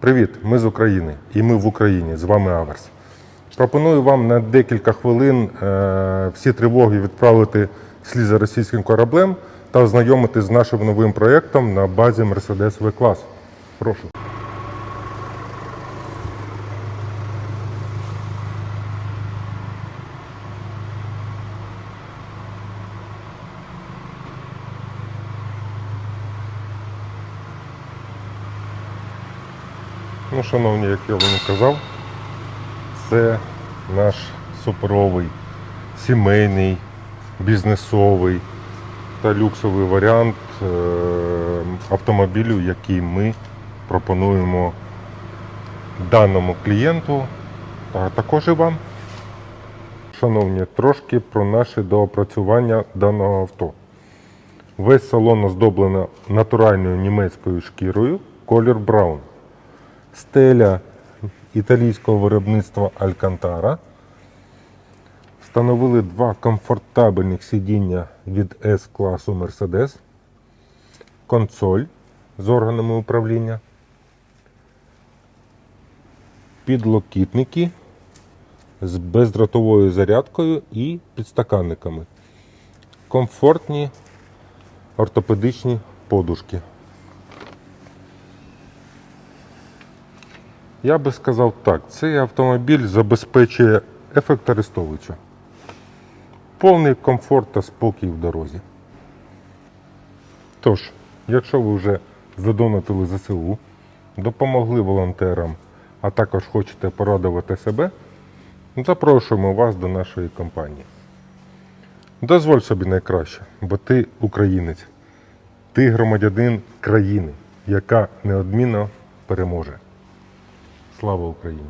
Привіт, ми з України і ми в Україні. З вами Аверс. Пропоную вам на декілька хвилин е, всі тривоги відправити вслід за російським кораблем та ознайомитись з нашим новим проєктом на базі Mercedes V-клас. Прошу. Ну, шановні, як я вам казав, це наш суперовий сімейний, бізнесовий та люксовий варіант е, автомобілю, який ми пропонуємо даному клієнту, а також і вам. Шановні, трошки про наше доопрацювання даного авто. Весь салон оздоблено натуральною німецькою шкірою, колір браун стеля італійського виробництва Алькантара. Встановили два комфортабельних сидіння від S-класу Mercedes, консоль з органами управління, підлокітники з бездротовою зарядкою і підстаканниками. Комфортні ортопедичні подушки. Я би сказав так, цей автомобіль забезпечує ефект Арестовича. Повний комфорт та спокій в дорозі. Тож, якщо ви вже задонатили ЗСУ, допомогли волонтерам, а також хочете порадувати себе, запрошуємо вас до нашої компанії. Дозволь собі найкраще, бо ти українець, ти громадянин країни, яка неодмінно переможе. Слава Україні!